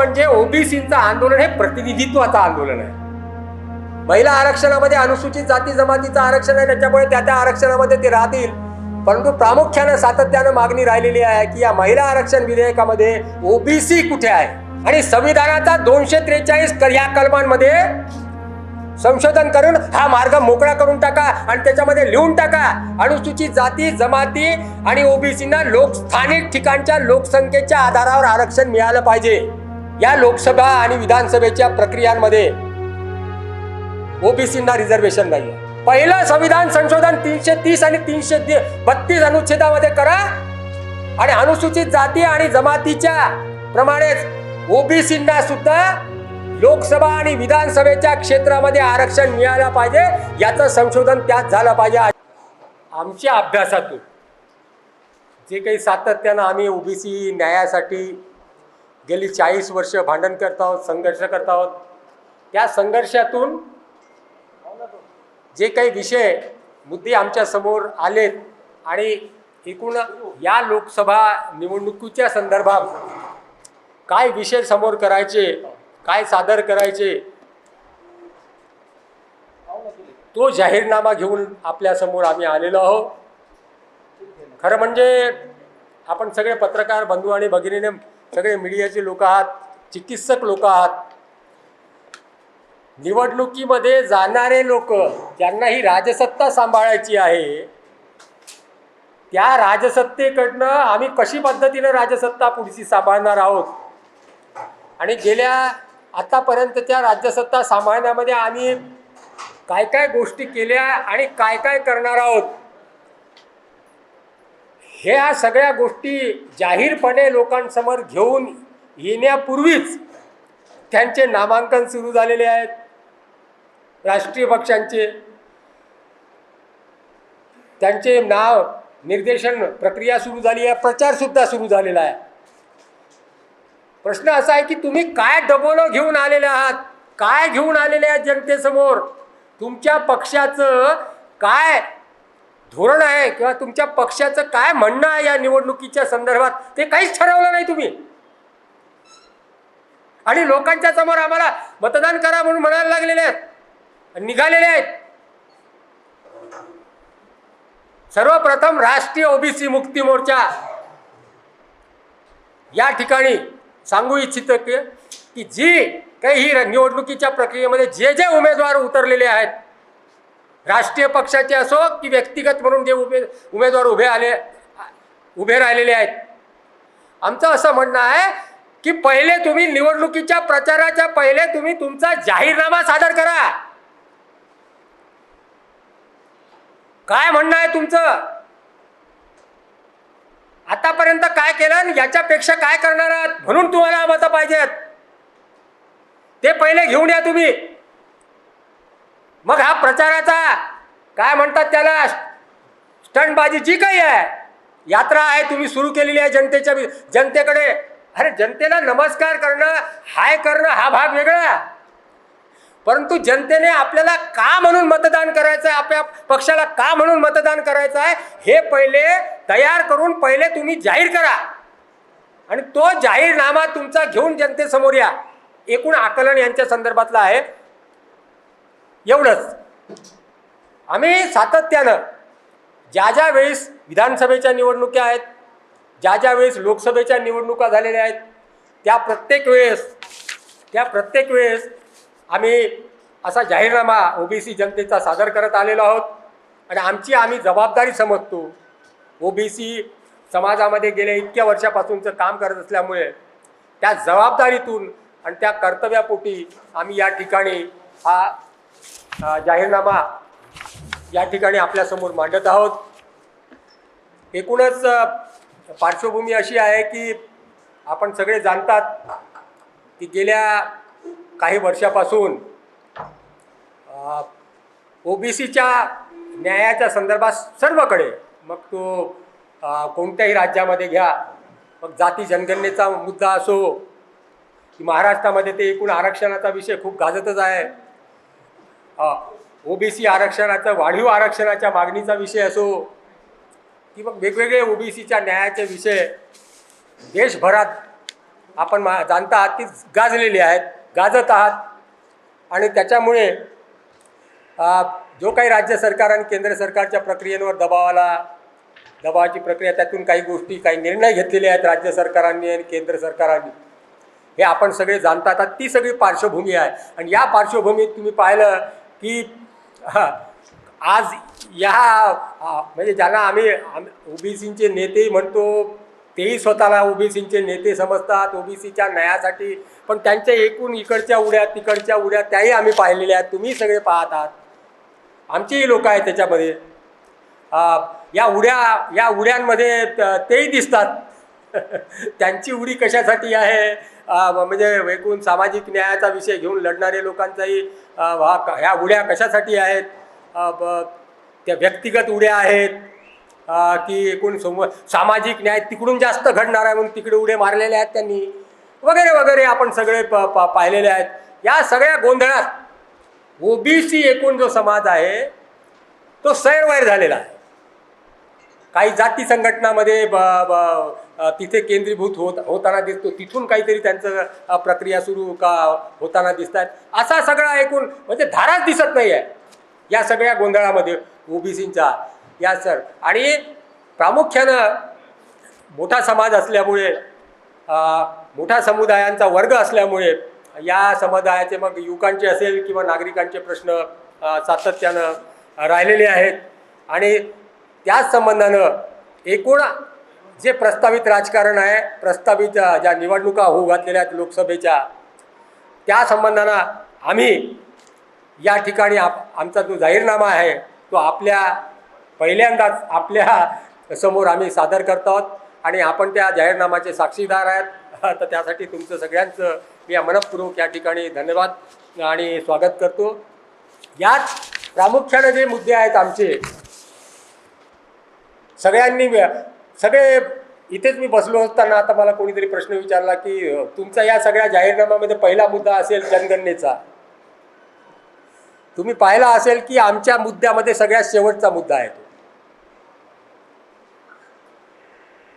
म्हणजे ओबीसीचं आंदोलन हे प्रतिनिधित्वाचं आंदोलन आहे. महिला आरक्षणामध्ये अनुसूचित जाती जमातीचं आरक्षण आहे त्याच्यामुळे त्या त्या आरक्षणामध्ये ते राहतील. परंतु प्रामुख्यानं सातत्यानं मागणी राहिलेली आहे की या महिला आरक्षण विधेयकामध्ये ओबीसी कुठे आहे? आणि संविधानाचा दोनशे त्रेचाळीस या कलमांमध्ये संशोधन करून हा मार्ग मोकळा करून टाका आणि त्याच्यामध्ये लिहून टाका अनुसूचित जाती जमाती आणि ओबीसीना लोक स्थानिक ठिकाणच्या लोकसंख्येच्या आधारावर आरक्षण मिळालं पाहिजे. या लोकसभा आणि विधानसभेच्या प्रक्रियांमध्ये ओबीसींना रिझर्वेशन नाही पहिलं संविधान संशोधन तीनशे तीस आणि तीनशे बत्तीस अनुच्छेदामध्ये करा आणि अनुसूचित जाती आणि जमातीच्या प्रमाणेच ओबीसींना सुद्धा लोकसभा आणि विधानसभेच्या क्षेत्रामध्ये आरक्षण मिळालं पाहिजे याचं संशोधन त्यात झालं पाहिजे. आमच्या अभ्यासातून जे काही सातत्यानं आम्ही ओबीसी न्यायासाठी गेली चाळीस वर्ष भांडण करत आहोत संघर्ष करत आहोत. त्या संघर्षातून जे काही विषय मुद्दे आमच्यासमोर आलेत आणि एकूण या लोकसभा निवडणुकीच्या संदर्भात काय विषय समोर करायचे काय सादर करायचे तो जाहीरनामा घेऊन आपल्यासमोर आम्ही आलेलो आहोत. खरं म्हणजे आपण सगळे पत्रकार बंधू आणि भगिनीने सगळे मीडियाचे लोक आहात चिकित्सक लोक आहात. निवडणुकीमध्ये जाणारे लोक ज्यांना ही राजसत्ता सांभाळायची आहे त्या राजसत्तेकडनं आम्ही कशी पद्धतीनं राजसत्ता पुढची सांभाळणार आहोत? आणि गेल्या आतापर्यंतच्या राज्यसत्ता सांभाळण्यामध्ये आम्ही काय काय गोष्टी केल्या आणि काय काय करणार आहोत? ह्या सगळ्या गोष्टी जाहीरपणे लोकांसमोर घेऊन येण्यापूर्वीच त्यांचे नामांकन सुरू झालेले आहेत. राष्ट्रीय पक्षांचे. त्यांचे नाव निर्देशन प्रक्रिया सुरू झाली आहे प्रचारसुद्धा सुरू झालेला आहे. प्रश्न असा आहे की तुम्ही काय डबोलं घेऊन आलेले आहात? काय घेऊन आलेले आहात जनतेसमोर? तुमच्या पक्षाचं काय धोरण आहे किंवा तुमच्या पक्षाचं काय म्हणणं आहे या निवडणुकीच्या संदर्भात ते काहीच ठरवलं नाही तुम्ही. आणि लोकांच्या समोर आम्हाला मतदान करा म्हणून म्हणायला लागलेले आहेत. निघालेले आहेत. सर्वप्रथम राष्ट्रीय ओबीसी मुक्ती मोर्चा. या ठिकाणी सांगू इच्छितो की की जी काही ही निवडणुकीच्या प्रक्रियेमध्ये जे जे उमेदवार उतरलेले आहेत राष्ट्रीय पक्षाचे असो की व्यक्तिगत म्हणून जे उमे उमेदवार उभे आले उभे राहिलेले आहेत. आमचं असं म्हणणं आहे की पहिले तुम्ही निवडणुकीच्या प्रचाराच्या पहिले तुम्ही तुमचा जाहीरनामा सादर करा. काय म्हणणं आहे तुमचं? आतापर्यंत काय केलं आणि याच्यापेक्षा काय करणार आहात? म्हणून तुम्हाला मतं पाहिजेत. ते पहिले घेऊन या तुम्ही. मग हा प्रचाराचा काय म्हणतात त्याला? स्टंटबाजी जी काही आहे? यात्रा आहे तुम्ही सुरू केलेली आहे जनतेच्या जनतेकडे. अरे जनतेला नमस्कार करणं हाय करणं हा भाग वेगळा. परंतु जनतेने आपल्याला का म्हणून मतदान करायचं आहे? आपल्या पक्षाला का म्हणून मतदान करायचं आहे? हे पहिले तयार करून पहिले तुम्ही जाहीर करा. आणि तो जाहीरनामा तुमचा घेऊन जनतेसमोर या. एकूण आकलन यांच्या संदर्भातला आहे. एवढंच. आम्ही सातत्यानं ज्या ज्या वेळेस विधानसभेच्या निवडणुका आहेत ज्या ज्या वेळेस लोकसभेच्या निवडणुका झालेल्या आहेत त्या प्रत्येक वेळेस त्या प्रत्येक वेळेस आम्ही असा जाहीरनामा ओबीसी जनतेचा सादर करत आलेलो आहोत. आणि आमची आम्ही जबाबदारी समजतो. ओबीसी समाजामध्ये गेल्या इतक्या वर्षापासूनचं काम करत असल्यामुळे त्या जबाबदारीतून आणि त्या कर्तव्यापोटी आम्ही या ठिकाणी हा जाहीरनामा या ठिकाणी आपल्यासमोर मांडत आहोत. एकूणच पार्श्वभूमी अशी आहे की आपण सगळे जाणतात की गेल्या काही वर्षापासून ओबीसीच्या न्यायाच्या संदर्भात सर्वकडे मग तो कोणत्याही राज्यामध्ये घ्या मग जाती जनगणनेचा मुद्दा असो की महाराष्ट्रामध्ये ते एकूण आरक्षणाचा विषय खूप गाजतच आहे. ओबीसी आरक्षणाचा वाढीव आरक्षणाच्या मागणीचा विषय असो की मग वेगवेगळे ओबीसीच्या न्यायाचे विषय देशभरात आपण मा जाणता आहात की गाजलेली आहेत गाजत आहात. आणि त्याच्यामुळे जो काही राज्य सरकार आणि केंद्र सरकारच्या प्रक्रियेवर दबावाला दबावाची प्रक्रिया त्यातून काही गोष्टी काही निर्णय घेतलेले आहेत राज्य सरकारांनी आणि केंद्र सरकारांनी. हे आपण सगळे जाणता आता ती सगळी पार्श्वभूमी आहे. आणि या पार्श्वभूमीत तुम्ही पाहिलं की आज या म्हणजे ज्यांना आम्ही ओबीसीचे नेते म्हणतो तेही स्वतःला ओबीसीचे नेते समजतात ओबीसीच्या न्यायासाठी पण त्यांच्या एकूण इकडच्या उड्या तिकडच्या उड्या त्याही आम्ही पाहिलेल्या आहेत. तुम्ही सगळे पाहत आहात. आमचेही लोक आहेत त्याच्यामध्ये. या उड्या या उड्यांमध्ये त- तेही दिसतात. त्यांची उडी कशासाठी आहे? म्हणजे एकूण सामाजिक न्यायाचा विषय घेऊन लढणारे लोकांचाही हा ह्या उड्या कशासाठी आहेत? त्या व्यक्तिगत उड्या आहेत की एकूण सम सामाजिक न्याय तिकडून जास्त घडणार आहे म्हणून तिकडे उडे मारलेले आहेत त्यांनी? वगैरे वगैरे आपण सगळे प प पाहिलेले आहेत. या सगळ्या गोंधळात ओबीसी एकूण जो समाज आहे तो सैरवैर झालेला आहे. काही जाती संघटनामध्ये ब ब तिथे केंद्रीभूत होत होताना दिसतो. तिथून काहीतरी त्यांचं प्रक्रिया सुरू का होताना दिसत आहेत असा सगळा एकूण म्हणजे धाराच दिसत नाही आहे या सगळ्या गोंधळामध्ये ओबीसींचा. या सर. आणि प्रामुख्यानं मोठा समाज असल्यामुळे मोठा समुदायांचा वर्ग असल्यामुळे या समुदायाचे मग युवकांचे असेल किंवा नागरिकांचे प्रश्न सातत्यानं राहिलेले आहेत. आणि त्याच संबंधानं एकूण जे प्रस्तावित राजकारण आहे प्रस्तावित ज्या निवडणुका होऊ घातलेल्या आहेत लोकसभेच्या त्या संबंधानं आम्ही या ठिकाणी आप आमचा जो जाहीरनामा आहे तो आपल्या पहिल्यांदाच आपल्यासमोर आम्ही सादर करत आहोत. आणि आपण त्या जाहीरनामाचे साक्षीदार आहेत. तर त्यासाठी तुमचं सगळ्यांचं मी या मनपूर्वक या ठिकाणी धन्यवाद आणि स्वागत करतो. यात प्रामुख्याने जे मुद्दे आहेत आमचे सगळ्यांनी सगळे इथेच मी बसलो असताना आता मला कोणीतरी प्रश्न विचारला की तुमचा या सगळ्या जाहीरनाम्यामध्ये पहिला मुद्दा असेल जनगणनेचा. तुम्ही पाहिला असेल की आमच्या मुद्द्यामध्ये सगळ्यात शेवटचा मुद्दा आहे तो.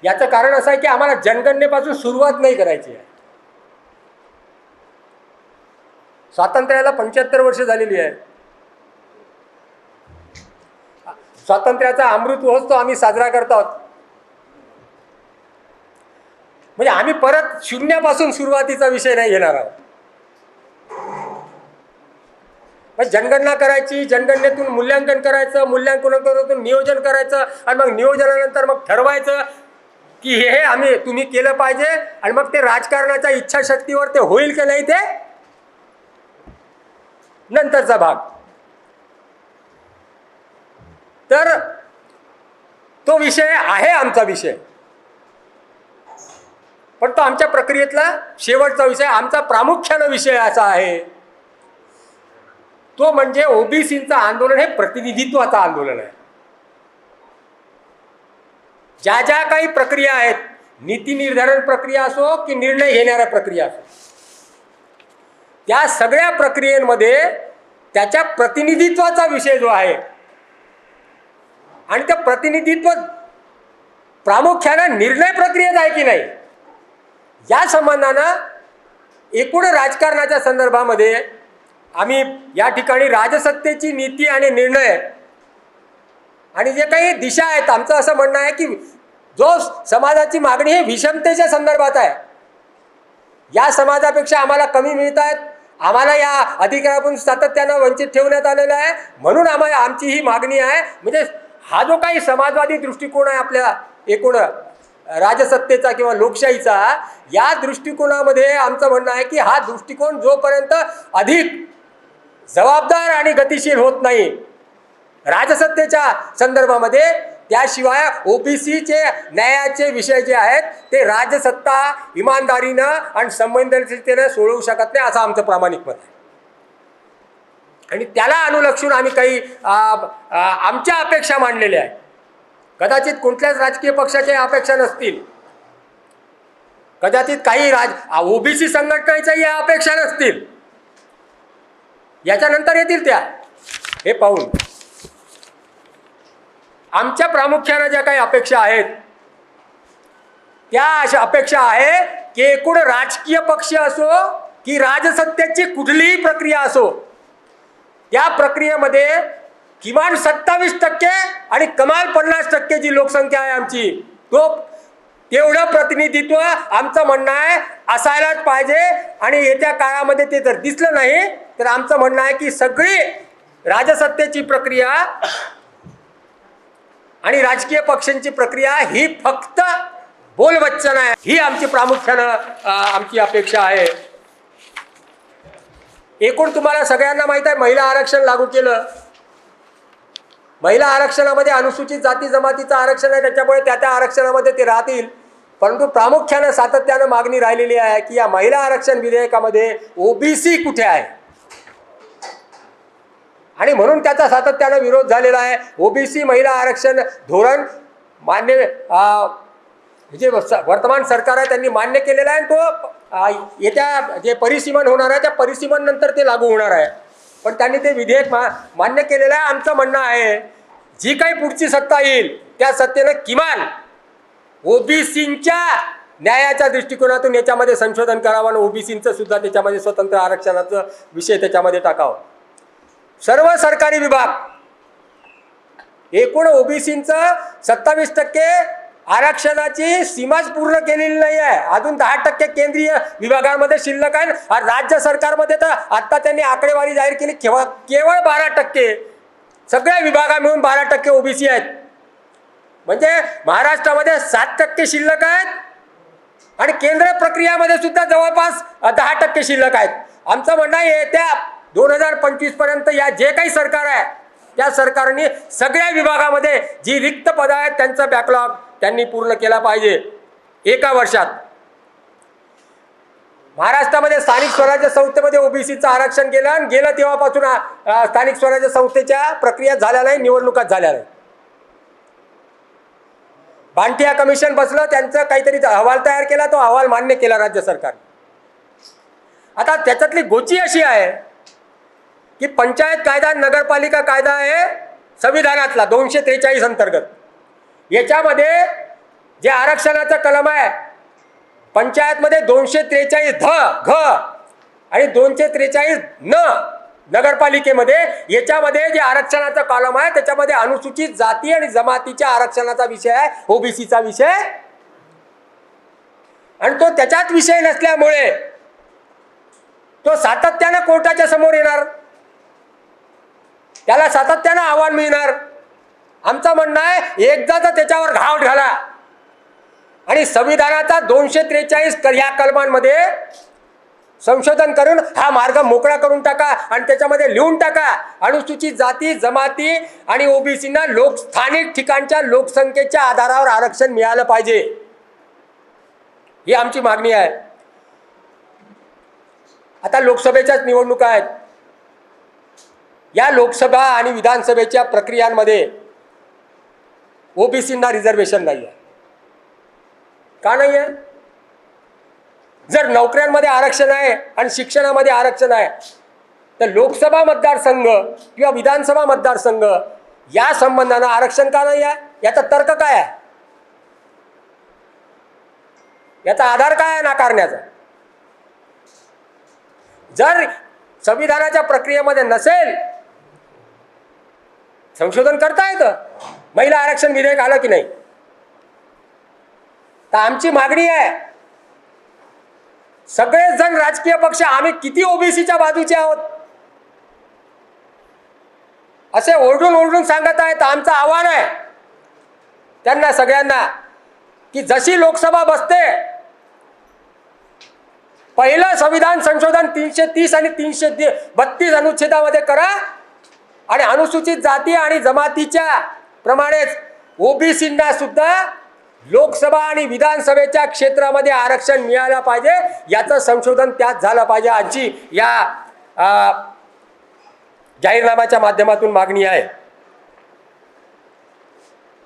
याचं कारण असं आहे की आम्हाला जनगणनेपासून सुरुवात नाही करायची आहे. स्वातंत्र्याला पंच्याहत्तर वर्ष झालेली आहे. स्वातंत्र्याचा अमृत महोत्सव आम्ही साजरा करत आहोत. म्हणजे आम्ही परत शून्यापासून सुरुवातीचा विषय नाही घेणार आहोत. जनगणना करायची जनगणनेतून मूल्यांकन करायचं मूल्यांकनातून नियोजन करायचं आणि मग नियोजनानंतर मग ठरवायचं की हे हे आम्ही तुम्ही केलं पाहिजे आणि मग ते राजकारणाच्या इच्छाशक्तीवर ते होईल की नाही ते नंतरचा भाग. तर तो विषय आहे आमचा विषय. पण तो आमच्या प्रक्रियेतला शेवटचा विषय आमचा प्रामुख्यानं विषय असा आहे. तो म्हणजे ओबीसीचं आंदोलन हे प्रतिनिधित्वाचं आंदोलन आहे. ज्या ज्या काही प्रक्रिया आहेत नीती निर्धारण प्रक्रिया असो की निर्णय घेणाऱ्या प्रक्रिया असो त्या सगळ्या प्रक्रियेमध्ये त्याच्या प्रतिनिधित्वाचा विषय जो आहे आणि त्या प्रतिनिधित्व प्रामुख्यानं निर्णय प्रक्रियेत आहे की नाही? या संबंधानं एकूण राजकारणाच्या संदर्भामध्ये आम्ही या ठिकाणी राजसत्तेची नीती आणि निर्णय आणि जे काही दिशा आहेत आमचं असं म्हणणं आहे की जो समाजाची मागणी ही विषमतेच्या संदर्भात आहे. या समाजापेक्षा आम्हाला कमी मिळत आहेत. आम्हाला या अधिकारातून सातत्यानं वंचित ठेवण्यात आलेलं आहे. म्हणून आम्हाला आमची ही मागणी आहे. म्हणजे हा जो काही समाजवादी दृष्टिकोन आहे आपल्या एकूण राजसत्तेचा किंवा लोकशाहीचा या दृष्टिकोनामध्ये आमचं म्हणणं आहे की हा दृष्टिकोन जोपर्यंत अधिक जबाबदार आणि गतिशील होत नाही राजसत्तेच्या संदर्भामध्ये त्याशिवाय ओबीसीचे न्यायाचे विषय जे आहेत ते राजसत्ता इमानदारीनं आणि संवेदनशीलतेनं सोडवू शकत नाही असं आमचं प्रामाणिक मत आहे. आणि त्याला अनुलक्षून आम्ही काही आमच्या अपेक्षा मांडलेल्या आहेत. कदाचित कुठल्याच राजकीय पक्षाच्या अपेक्षा नसतील. कदाचित काही राज ओबीसी संघटनेच्याही या अपेक्षा नसतील. याच्यानंतर येतील त्या. हे पाहून. आमच्या प्रामुख्यानं ज्या काही अपेक्षा आहेत त्या अशा अपेक्षा आहे की एकूण राजकीय पक्ष असो की राजसत्तेची कुठलीही प्रक्रिया असो या प्रक्रियेमध्ये किमान सत्तावीस टक्के आणि कमाल पन्नास टक्के जी लोकसंख्या आहे आमची तो एवढं प्रतिनिधित्व आमचं म्हणणं आहे असायलाच पाहिजे. आणि येत्या काळामध्ये ते जर दिसलं नाही तर आमचं म्हणणं आहे की सगळी राजसत्तेची प्रक्रिया आणि राजकीय पक्षांची प्रक्रिया ही फक्त बोलवच्चन आहे ही आमची प्रामुख्यानं आमची अपेक्षा आहे. एकूण तुम्हाला सगळ्यांना माहीत आहे महिला आरक्षण लागू केलं. महिला आरक्षणामध्ये अनुसूचित जाती जमातीचं आरक्षण आहे त्याच्यामुळे त्या त्या आरक्षणामध्ये ते राहतील. परंतु प्रामुख्यानं सातत्यानं मागणी राहिलेली आहे की या महिला आरक्षण विधेयकामध्ये ओबीसी कुठे आहे? आणि म्हणून त्याचा सातत्यानं विरोध झालेला आहे. ओबीसी महिला आरक्षण धोरण मान्य म्हणजे जे वर्तमान सरकार आहे त्यांनी मान्य केलेला आहे आणि तो येत्या जे परिसीमन होणार आहे त्या परिसीमन नंतर ते लागू होणार आहे. पण त्यांनी ते विधेयक मा मान्य केलेलं आहे आमचं म्हणणं आहे जी काही पुढची सत्ता येईल त्या सत्तेनं किमान ओबीसींच्या न्यायाच्या दृष्टिकोनातून याच्यामध्ये संशोधन करावं आणि ओबीसींचं सुद्धा त्याच्यामध्ये स्वतंत्र आरक्षणाचं विषय त्याच्यामध्ये टाकावं. सर्व सरकारी विभाग एकूण ओबीसींचं सत्तावीस टक्के आरक्षणाची सीमाच पूर्ण केलेली नाही आहे अजून दहा टक्के केंद्रीय विभागांमध्ये शिल्लक आहे. आणि राज्य सरकारमध्ये तर आत्ता त्यांनी आकडेवारी जाहीर केली. केवळ केवळ बारा टक्के. सगळ्या विभागा मिळून बारा टक्के ओबीसी आहेत. म्हणजे महाराष्ट्रामध्ये सात टक्के शिल्लक आहेत. आणि केंद्र प्रक्रियामध्ये सुद्धा जवळपास दहा टक्के शिल्लक आहेत. आमचं म्हणणं आहे येत्या दोन हजार पंचवीसपर्यंत या जे काही सरकार आहे त्या सरकारने सगळ्या विभागामध्ये जी रिक्त पदं आहेत त्यांचा बॅकलॉग त्यांनी पूर्ण केला पाहिजे. एका वर्षात. महाराष्ट्रामध्ये स्थानिक स्वराज्य संस्थेमध्ये ओबीसीचं आरक्षण गेलं आणि गेलं तेव्हापासून स्थानिक स्वराज्य संस्थेच्या प्रक्रिया झाल्या नाही निवडणुकात झाल्या नाही. बांटिया कमिशन बसलं त्यांचं काहीतरी अहवाल तयार केला तो अहवाल मान्य केला राज्य सरकार आता त्याच्यातली गोची अशी आहे की पंचायत कायदा नगरपालिका कायदा आहे संविधानातला दोनशे त्रेचाळीस अंतर्गत. याच्यामध्ये जे आरक्षणाचं कलम आहे पंचायतमध्ये दोनशे त्रेचाळीस ध घ आणि दोनशे त्रेचाळीस न नगरपालिकेमध्ये याच्यामध्ये जे आरक्षणाचा कॉलम आहे त्याच्यामध्ये अनुसूचित जाती आणि जमातीच्या आरक्षणाचा विषय आहे ओबीसीचा विषय. आणि तो त्याच्यात विषय नसल्यामुळे तो सातत्यानं कोर्टाच्या समोर येणार. त्याला सातत्यानं आव्हान मिळणार. आमचं म्हणणं आहे एकदा तर त्याच्यावर घाव घाला. आणि संविधानाचा दोनशे त्रेचाळीस या कलमांमध्ये संशोधन करून हा मार्ग मोकळा करून टाका आणि त्याच्यामध्ये लिहून टाका. अनुसूचित जाती जमाती आणि ओबीसींना लोक स्थानिक ठिकाणच्या लोकसंख्येच्या आधारावर आरक्षण मिळालं पाहिजे. ही आमची मागणी आहे. आता लोकसभेच्याच निवडणुका आहेत. या लोकसभा आणि विधानसभेच्या प्रक्रियांमध्ये ओबीसींना रिझर्वेशन नाही आहे का नाही आहे जर नोकऱ्यांमध्ये आरक्षण आहे आणि शिक्षणामध्ये आरक्षण आहे तर लोकसभा मतदारसंघ किंवा विधानसभा मतदारसंघ या संबंधानं आरक्षण का नाही आहे याचा तर्क काय आहे? याचा आधार काय आहे नाकारण्याचा? जर संविधानाच्या प्रक्रियेमध्ये नसेल संशोधन करता येतं. महिला आरक्षण विधेयक आलं की नाही? तर आमची मागणी आहे सगळेच जण राजकीय पक्ष आम्ही किती ओबीसीच्या बाजूचे आहोत? असे ओरडून ओरडून सांगत आहेत आमचं आव्हान आहे त्यांना सगळ्यांना की जशी लोकसभा बसते पहिलं संविधान संशोधन तीनशे तीस आणि तीनशे बत्तीस अनुच्छेदामध्ये करा आणि अनुसूचित जाती आणि जमातीच्या प्रमाणेच ओबीसींना सुद्धा लोकसभा आणि विधानसभेच्या क्षेत्रामध्ये आरक्षण मिळालं पाहिजे याचं संशोधन त्यात झालं पाहिजे आजची या जाहीरनाम्याच्या माध्यमातून मागणी आहे.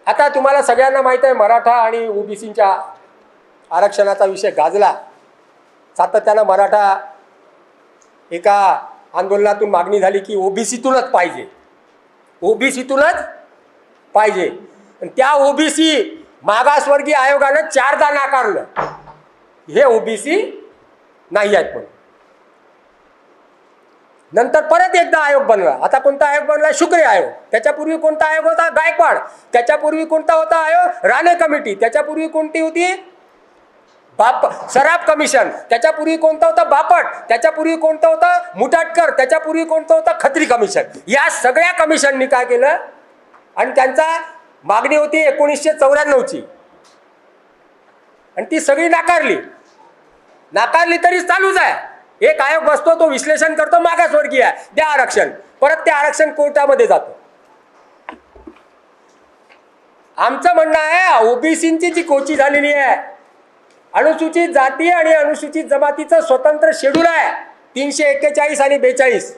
आता तुम्हाला सगळ्यांना माहीत आहे मराठा आणि ओबीसींच्या आरक्षणाचा विषय गाजला. सातत्यानं मराठा एका आंदोलनातून मागणी झाली की ओबीसीतूनच पाहिजे. ओबीसीतूनच पाहिजे. त्या ओबीसी मागासवर्गीय आयोगानं चारदा नाकारलं. हे ओबीसी नाही आहेत म्हणून. नंतर परत एकदा आयोग बनला. आता कोणता आयोग बनला? शुक्रे आयोग. त्याच्यापूर्वी कोणता आयोग होता? गायकवाड. त्याच्यापूर्वी कोणता होता आयोग? राणे कमिटी. त्याच्यापूर्वी कोणती होती? बाप सराफ कमिशन. त्याच्यापूर्वी कोणतं होतं? बापट. त्याच्यापूर्वी कोणतं होतं? मुटाटकर. त्याच्यापूर्वी कोणतं होतं? खत्री कमिशन. या सगळ्या कमिशननी काय केलं? आणि त्यांचा मागणी होती एकोणीसशे चौऱ्याण्णवची. आणि ती सगळी नाकारली. नाकारली तरी चालूच आहे. एक आयोग बसतो तो विश्लेषण करतो मागासवर्गीय आहे. द्या आरक्षण. परत ते आरक्षण कोर्टामध्ये जातं. आमचं म्हणणं आहे ओबीसींची जी कोची झालेली आहे अनुसूचित जाती आणि अनुसूचित जमातीचं स्वतंत्र शेड्यूल आहे. तीनशे एक्केचाळीस आणि बेचाळीस.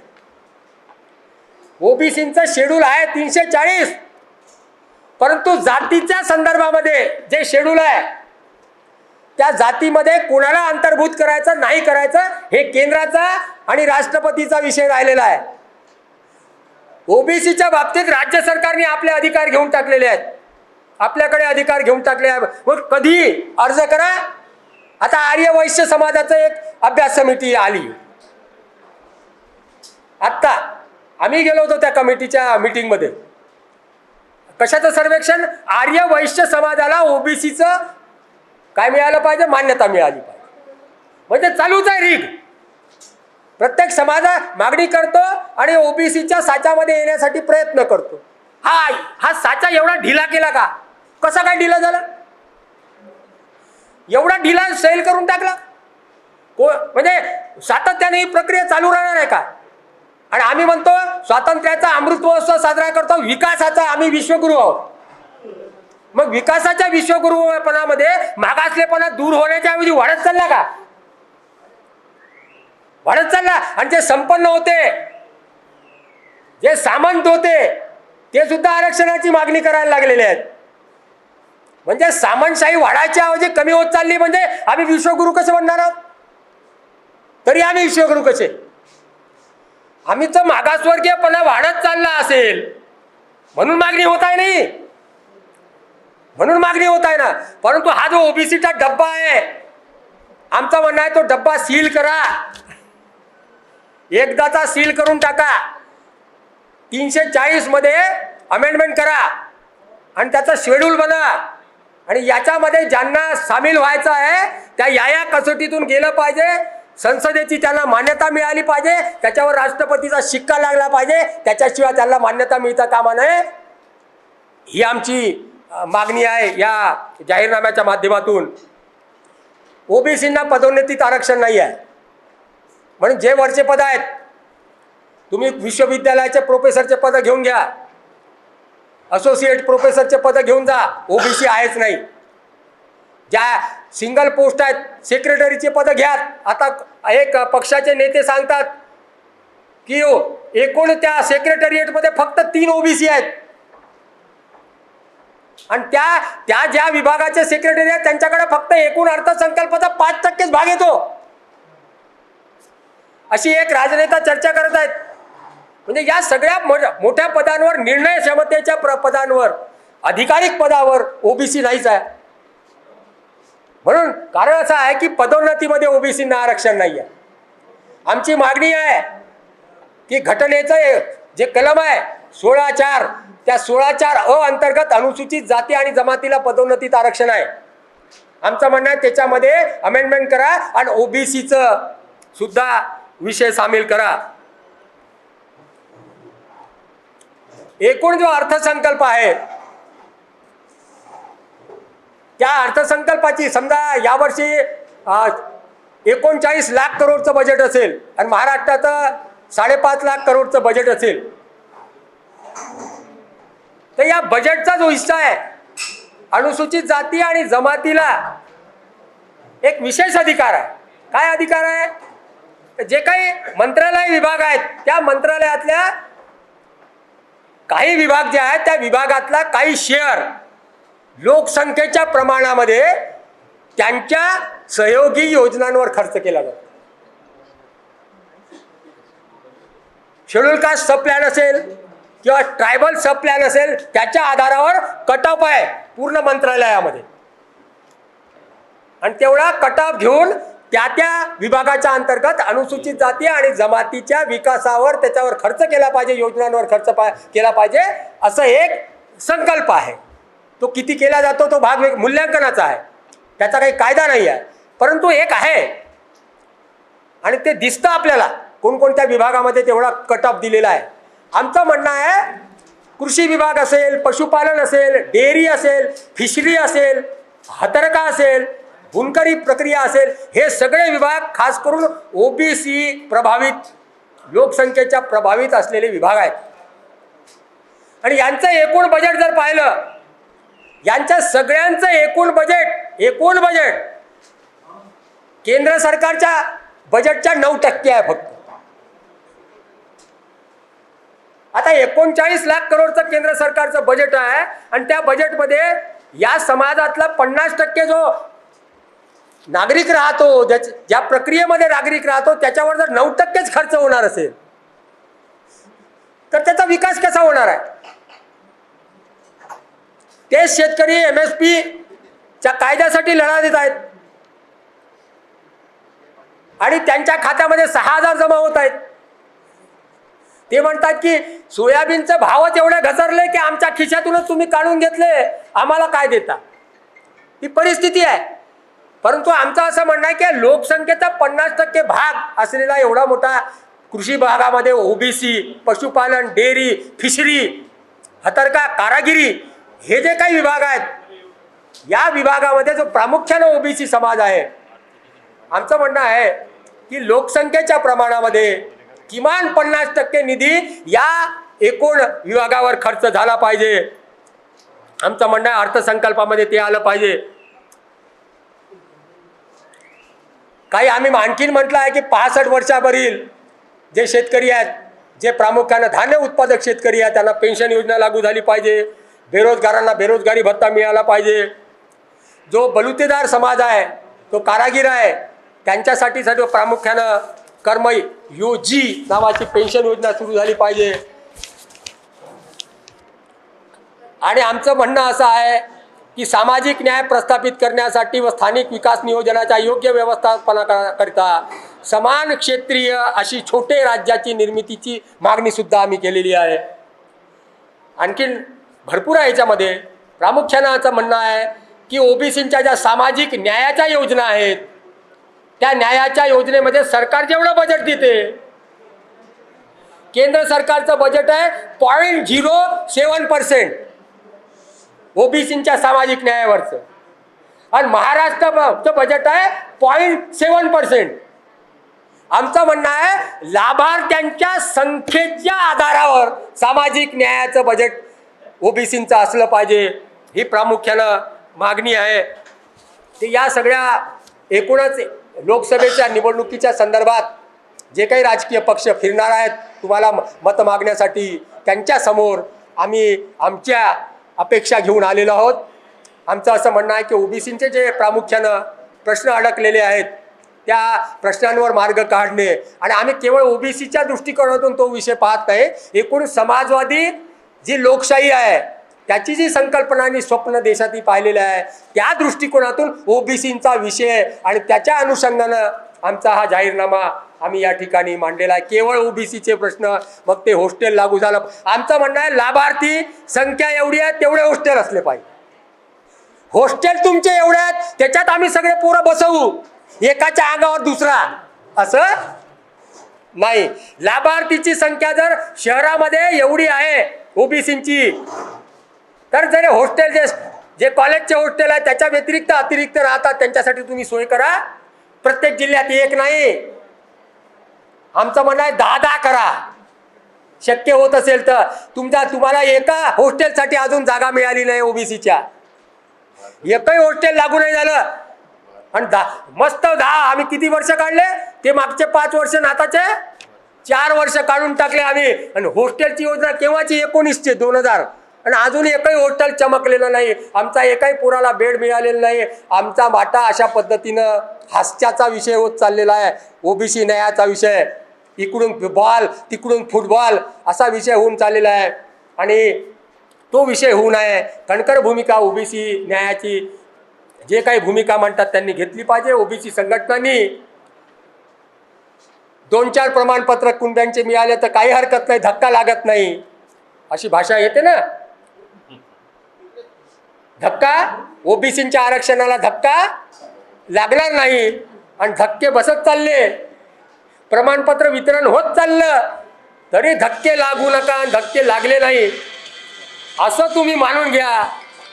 ओबीसींचं शेड्यूल आहे तीनशे चाळीस. परंतु जातीच्या संदर्भामध्ये जे शेड्यूल आहे त्या जातीमध्ये कोणाला अंतर्भूत करायचं नाही करायचं हे केंद्राचा आणि राष्ट्रपतीचा विषय राहिलेला आहे. ओबीसीच्या बाबतीत राज्य सरकारने आपले अधिकार घेऊन टाकलेले आहेत. आपल्याकडे अधिकार घेऊन टाकले आहे मग कधी अर्ज करा? आता आर्य वैश्य समाजाचं एक अभ्यास समिती आली. आत्ता आम्ही गेलो होतो त्या कमिटीच्या मीटिंगमध्ये कशाचं सर्वेक्षण? आर्य वैश्य समाजाला ओबीसीचं काय मिळालं पाहिजे? मान्यता मिळाली पाहिजे. म्हणजे चालूच आहे रीग प्रत्येक समाजा मागणी करतो आणि ओबीसीच्या साच्यामध्ये येण्यासाठी प्रयत्न करतो. हा हा साचा एवढा ढिला केला का? कसा काय ढिला झाला? एवढा ढिला सैल करून टाकला? को म्हणजे सातत्याने ही प्रक्रिया चालू राहणार आहे का? आणि आम्ही म्हणतो स्वातंत्र्याचा अमृत महोत्सव साजरा करतो विकासाचा आम्ही विश्वगुरु आहोत. मग विकासाच्या विश्वगुरुपणामध्ये मागासलेपणा दूर होण्याच्या ऐवजी वाढत चालला का? वाढत चालला. आणि जे संपन्न होते जे सामंत होते ते सुद्धा आरक्षणाची मागणी करायला लागलेले आहेत. म्हणजे सामंतशाही वाढायच्या ऐवजी कमी होत चालली म्हणजे आम्ही विश्वगुरु कसे म्हणणार आहोत? तरी आम्ही विश्वगुरु कसे? आम्ही तर मागासवर्गीयपणा वाढत चालला असेल. म्हणून मागणी होत आहे नाही. म्हणून मागणी होत आहे ना. परंतु हा जो ओबीसीचा डब्बा आहे आमचा म्हणणं आहे तो डब्बा सील करा. एकदाचा सील करून टाका. तीनशे चाळीसमध्ये अमेंडमेंट करा. आणि त्याचा शेड्यूल बना. आणि याच्यामध्ये ज्यांना सामील व्हायचं आहे त्या या या कसोटीतून गेलं पाहिजे. संसदेची त्यांना मान्यता मिळाली पाहिजे त्याच्यावर राष्ट्रपतीचा शिक्का लागला पाहिजे त्याच्याशिवाय त्यांना मान्यता मिळता कामा नये. ही आमची मागणी आहे या जाहीरनाम्याच्या माध्यमातून. ओबीसींना पदोन्नतीत आरक्षण नाही आहे म्हणून जे वरचे पद आहेत तुम्ही विश्वविद्यालयाचे प्रोफेसरचे पद घेऊन घ्या. असोसिएट प्रोफेसरचे पद घेऊन जा ओबीसी आहेच नाही. ज्या सिंगल पोस्ट आहेत सेक्रेटरीचे पद घ्यात आता एक पक्षाचे नेते सांगतात की हो एकूण त्या सेक्रेटरिएटमध्ये फक्त तीन ओबीसी आहेत. आणि त्या त्या ज्या विभागाचे सेक्रेटरी आहेत त्यांच्याकडे फक्त एकूण अर्थसंकल्पाचा पाच टक्केच भाग येतो. अशी एक राजनेता चर्चा करत आहेत. म्हणजे या सगळ्या मोठ्या- मोठ्या पदांवर निर्णय क्षमतेच्या प्र पदांवर अधिकारिक पदावर ओबीसी नाहीच आहे. म्हणून कारण असं आहे की पदोन्नतीमध्ये ओबीसींना आरक्षण नाही आहे आमची मागणी आहे की घटनेचं जे कलम आहे सोळा चार त्या सोळा चार अ अंतर्गत अनुसूचित जाती आणि जमातीला पदोन्नतीत आरक्षण आहे. आमचं म्हणणं आहे त्याच्यामध्ये अमेंडमेंट करा आणि ओबीसीचं सुद्धा विषय सामील करा. एकूण जो अर्थसंकल्प आहे त्या अर्थसंकल्पाची समजा यावर्षी एकोणचाळीस लाख करोडचं बजेट असेल आणि महाराष्ट्राचं साडेपाच लाख करोडचं बजेट असेल. तर या बजेटचा जो हिस्सा आहे. अनुसूचित जाती आणि जमातीला एक विशेष अधिकार आहे. काय अधिकार आहे? जे काही मंत्रालय विभाग आहेत त्या मंत्रालयातल्या काही विभाग जे आहेत त्या विभागातला काही शेअर लोकसंख्येच्या प्रमाणामध्ये त्यांच्या सहयोगी योजनांवर खर्च केला जातो. शेड्यूल कास्ट सब प्लॅन असेल किंवा ट्रायबल सब प्लॅन असेल त्याच्या आधारावर कट ऑफ आहे पूर्ण मंत्रालयामध्ये. आणि तेवढा कटाप घेऊन त्या त्या विभागाच्या अंतर्गत अनुसूचित जाती आणि जमातीच्या विकासावर त्याच्यावर खर्च केला पाहिजे योजनांवर खर्च पा केला पाहिजे असं एक संकल्प आहे. तो किती केला जातो तो भाग वेग- मूल्यांकनाचा आहे. त्याचा काही कायदा नाही आहे. परंतु एक आहे. आणि ते दिसतं आपल्याला. कोणकोणत्या विभागामध्ये तेवढा कटअप दिलेला आहे. आमचं म्हणणं आहे कृषी विभाग असेल पशुपालन असेल डेअरी असेल फिशरी असेल हतरका असेल बुनकरी प्रक्रिया असेल हे सगळे विभाग खास करून ओबीसी प्रभावित लोकसंख्येच्या प्रभावित असलेले विभाग आहेत. आणि यांचं एकूण बजेट जर पाहिलं यांच्या सगळ्यांचं एकूण बजेट एकूण बजेट केंद्र सरकारच्या बजेटच्या नऊ टक्के आहे फक्त. आता एकोणचाळीस लाख करोडचं केंद्र सरकारचं बजेट आहे आणि त्या बजेटमध्ये या समाजातला पन्नास टक्के जो नागरिक राहतो ज्या ज्या प्रक्रियेमध्ये नागरिक राहतो त्याच्यावर जर नऊ टक्केच खर्च होणार असेल तर त्याचा विकास कसा होणार आहे? तेच शेतकरी एम एस पीच्या कायद्यासाठी लढा देत आहेत. आणि त्यांच्या खात्यामध्ये सहा हजार जमा होत आहेत. ते म्हणतात की सोयाबीनचे भावच एवढे घसरले की आमच्या खिशातूनच तुम्ही काढून घेतले आम्हाला काय देता? ही परिस्थिती आहे. परंतु आमचं असं म्हणणं आहे की लोकसंख्येचा पन्नास टक्के भाग असलेला एवढा मोठा कृषी भागामध्ये ओबीसी पशुपालन डेअरी फिशरी हतरका कारागिरी हे जे काही विभाग आहेत या विभागामध्ये जो प्रामुख्यानं ओबीसी समाज आहे आमचं म्हणणं आहे की लोकसंख्येच्या प्रमाणामध्ये किमान पन्नास टक्के निधी या एकूण विभागावर खर्च झाला पाहिजे. आमचं म्हणणं आहे अर्थसंकल्पामध्ये ते आलं पाहिजे. काही आम्ही आणखीन म्हटलं आहे की पासष्ट वर्षावरील जे शेतकरी आहेत जे प्रामुख्यानं धान्य उत्पादक शेतकरी आहेत त्यांना पेन्शन योजना लागू झाली पाहिजे. बेरोजगारांना बेरोजगारी भत्ता मिळाला पाहिजे. जो बलुतेदार समाज आहे तो कारागीर आहे त्यांच्यासाठी सर्व प्रामुख्यानं कर्म यू जी नावाची पेन्शन योजना सुरू झाली पाहिजे. आणि आमचं म्हणणं असं आहे की सामाजिक न्याय प्रस्थापित करण्यासाठी व स्थानिक विकास नियोजनाच्या योग्य व्यवस्थापनाकरिता समान क्षेत्रीय अशी छोटे राज्याची निर्मितीची मागणीसुद्धा आम्ही केलेली आहे. आणखीन भरपूर आहे याच्यामध्ये. प्रामुख्यानं असं म्हणणं आहे की ओबीसींच्या ज्या सामाजिक न्यायाच्या योजना आहेत त्या न्यायाच्या योजनेमध्ये सरकार जेवढं बजेट देते केंद्र सरकारचं बजेट आहे पॉईंट झिरो सेवन पर्सेंट ओबीसींच्या सामाजिक न्यायावरचं. आणि महाराष्ट्राचं बजेट आहे पॉईंट सेवन पर्सेंट आमचं म्हणणं आहे लाभार्थ्यांच्या संख्येच्या आधारावर सामाजिक न्यायाचं बजेट ओबीसींचं असलं पाहिजे ही प्रामुख्यानं मागणी आहे. ते या सगळ्या एकूणच लोकसभेच्या निवडणुकीच्या संदर्भात जे काही राजकीय पक्ष फिरणार आहेत तुम्हाला मत मागण्यासाठी त्यांच्यासमोर आम्ही आमच्या अपेक्षा घेऊन आलेलो आहोत. आमचं असं म्हणणं आहे की ओबीसींचे जे प्रामुख्यानं प्रश्न अडकलेले आहेत त्या प्रश्नांवर मार्ग काढणे आणि आम्ही केवळ ओबीसीच्या दृष्टिकोनातून तो विषय पाहत नाही एकूण समाजवादी जी लोकशाही आहे त्याची जी संकल्पना आणि स्वप्न देशातही पाहिलेलं आहे त्या दृष्टिकोनातून ओबीसींचा विषय आणि त्याच्या अनुषंगानं आमचा हा जाहीरनामा आम्ही या ठिकाणी मांडलेला आहे. केवळ ओबीसीचे प्रश्न मग ते हॉस्टेल लागू झालं. आमचं म्हणणं आहे लाभार्थी संख्या एवढी आहे तेवढे हॉस्टेल असले पाहिजे. हॉस्टेल तुमचे एवढे आहेत त्याच्यात आम्ही सगळे पोरं बसवू. एकाच्या अंगावर दुसरा. असं नाही. लाभार्थीची संख्या जर शहरामध्ये एवढी आहे ओबीसींची. तर जरी हॉस्टेल जे जे कॉलेजचे हॉस्टेल आहे त्याच्या व्यतिरिक्त अतिरिक्त राहतात त्यांच्यासाठी तुम्ही सोय करा. प्रत्येक जिल्ह्यात एक नाही. आमचं म्हणणं आहे दहा दहा करा. शक्य होत असेल तर. तुमच्या तुम्हाला एका हॉस्टेलसाठी अजून जागा मिळाली नाही ओबीसीच्या. एकही हॉस्टेल लागू नाही झालं. आणि दहा मस्त दहा आम्ही किती वर्ष काढले? ते मागचे पाच वर्ष नाताचे. चार वर्ष काढून टाकले आम्ही. आणि हॉस्टेलची योजना केव्हाची? एकोणीसचे दोन हजार. आणि अजून एकही हॉस्टेल चमकलेलं नाही. आमचा एकही पुराला बेड मिळालेला नाही. आमचा वाटा अशा पद्धतीनं हास्याचा विषय होत चाललेला आहे. ओबीसी न्यायाचा विषय. इकडून बॉल तिकडून फुटबॉल असा विषय होऊन चाललेला आहे. आणि तो विषय होऊ नये. कणकर भूमिका ओबीसी न्यायाची. जे काही भूमिका म्हणतात त्यांनी घेतली पाहिजे. ओबीसी संघटनांनी दोन चार प्रमाणपत्र कुणब्यांचे मिळाले तर काही हरकत नाही धक्का लागत नाही. अशी भाषा येते ना? धक्का? ओबीसीच्या आरक्षणाला धक्का? लागणार नाही. आणि धक्के बसत चालले. प्रमाणपत्र वितरण होत चाललं. तरी धक्के लागू नका आणि धक्के लागले नाही. असं तुम्ही मानून घ्या.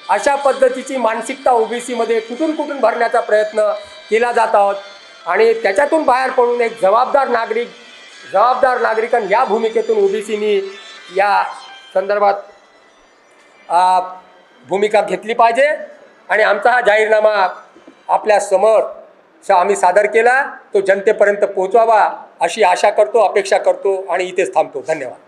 अशा पद्धतीची मानसिकता ओबीसीमध्ये कुठून कुठून भरण्याचा प्रयत्न केला जात आहोत. आणि त्याच्यातून बाहेर पडून एक जबाबदार नागरिक जबाबदार नागरिकांनी या भूमिकेतून ओबीसीनी या संदर्भात भूमिका घेतली पाहिजे. आणि आमचा हा जाहीरनामा आपल्यासमोर आम्ही सादर केला. तो जनतेपर्यंत पोहोचवावा अशी आशा करतो अपेक्षा करतो आणि इथेच थांबतो. धन्यवाद.